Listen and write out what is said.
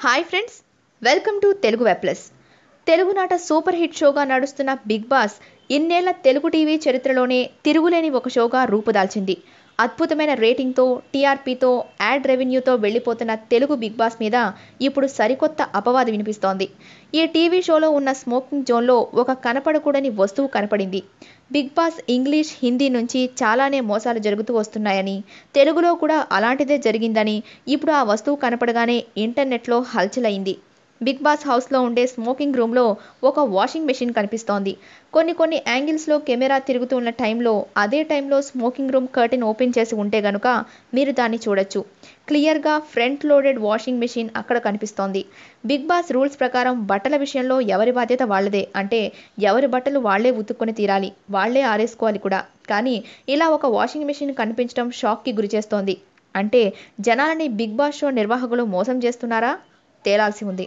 Hi friends welcome to Telugu web plus తెలుగునాట super hit షోగా నడుస్తున్న బిగ్ బాస్ ఇన్నేళ్ళ తెలుగు టీవీ చరిత్రలోనే తిరుగులేని ఒక షోగా రూపుదాల్చింది. అద్భుతమైన రేటింగ్తో టీఆర్పీతో యాడ్ రెవెన్యూతో వెళ్ళిపోతున్న తెలుగు బిగ్ బాస్ మీద ఇప్పుడు సరికొత్త అపవాదు వినిపిస్తోంది. ఈ టీవీ షోలో ఉన్న స్మోకింగ్ జోన్లో ఒక కనపడకూడని వస్తువు కనపడింది. బిగ్ బాస్ ఇంగ్లీష్ హిందీ నుంచి చాలానే మోసాలు జరుగుతూ వస్తున్నాయని తెలుగులో కూడా అలాంటిదే జరిగిందని ఇప్పుడు ఆ వస్తువు కనపడగానే ఇంటర్నెట్లో హల్చలైంది. బిగ్ బాస్ హౌస్లో ఉండే స్మోకింగ్ రూమ్లో ఒక వాషింగ్ మెషిన్ కనిపిస్తోంది. కొన్ని కొన్ని యాంగిల్స్లో కెమెరా తిరుగుతున్న టైంలో అదే టైంలో స్మోకింగ్ రూమ్ కర్టెన్ ఓపెన్ చేసి ఉంటే గనుక మీరు దాన్ని చూడొచ్చు. క్లియర్గా ఫ్రంట్ లోడెడ్ వాషింగ్ మెషిన్ అక్కడ కనిపిస్తోంది. బిగ్ బాస్ రూల్స్ ప్రకారం బట్టల విషయంలో ఎవరి బాధ్యత వాళ్ళదే అంటే ఎవరి బట్టలు వాళ్ళే ఉతుక్కొని తీరాలి వాళ్ళే ఆరేసుకోవాలి కూడా. కానీ ఇలా ఒక వాషింగ్ మెషిన్ కనిపించడం షాక్కి గురిచేస్తోంది అంటే జనాలని బిగ్ బాస్ షో నిర్వాహకులు మోసం చేస్తున్నారా? తేలాల్సి ఉంది.